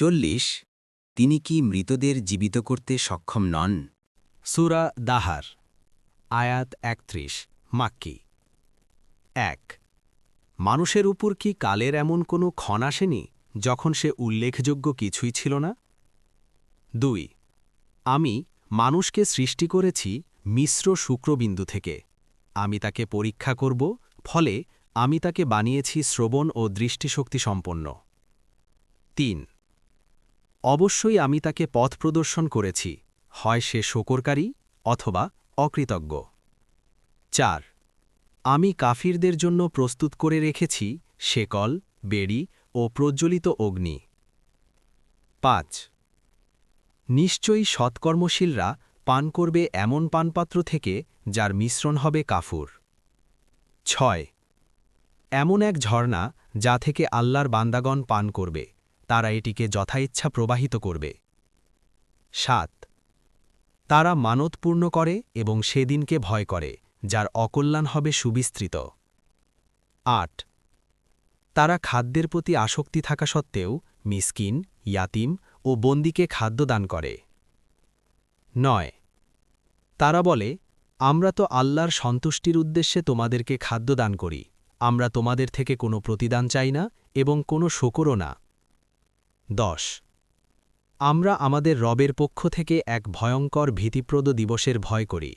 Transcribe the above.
চল্লিশ, তিনি কি মৃতদের জীবিত করতে সক্ষম নন? সুরা দাহার, আয়াত একত্রিশ, মাক্কি। এক, মানুষের উপর কি কালের এমন কোনো ক্ষণ আসেনি যখন সে উল্লেখযোগ্য কিছুই ছিল না? দুই, আমি মানুষকে সৃষ্টি করেছি মিশ্র শুক্রবিন্দু থেকে। আমি তাকে পরীক্ষা করব, ফলে আমি তাকে বানিয়েছি শ্রবণ ও দৃষ্টিশক্তি সম্পন্ন। তিন অবশ্যই আমি তাকে পথ প্রদর্শন করেছি, হয় সে শোকরকারী অথবা অকৃতজ্ঞ। চার, আমি কাফিরদের জন্য প্রস্তুত করে রেখেছি শেকল, বেড়ি ও প্রজ্বলিত অগ্নি। পাঁচ, নিশ্চয়ই সৎকর্মশীলরা পান করবে এমন পানপাত্র থেকে যার মিশ্রণ হবে কাফুর। ছয়, এমন এক ঝর্ণা যা থেকে আল্লাহর বান্দাগণ পান করবে তারা এটিকে যথাইচ্ছা প্রবাহিত করবে। সাত, তারা মানত পূর্ণ করে এবং সেদিনকে ভয় করে, যার অকল্যাণ হবে সুবিস্তৃত। আট, তারা খাদ্যের প্রতি আসক্তি থাকা সত্ত্বেও মিসকিন, ইয়াতিম ও বন্দিকে খাদ্য দান করে। নয়, তারা বলে, আমরা তো আল্লাহর সন্তুষ্টির উদ্দেশ্যে তোমাদেরকে খাদ্য দান করি। আমরা তোমাদের থেকে কোনো প্রতিদান চাই না এবং কোনো শকরও না। দশ। আমরা আমাদের রবের পক্ষ থেকে এক ভয়ঙ্কর ভীতিপ্রদ দিবসের ভয় করি।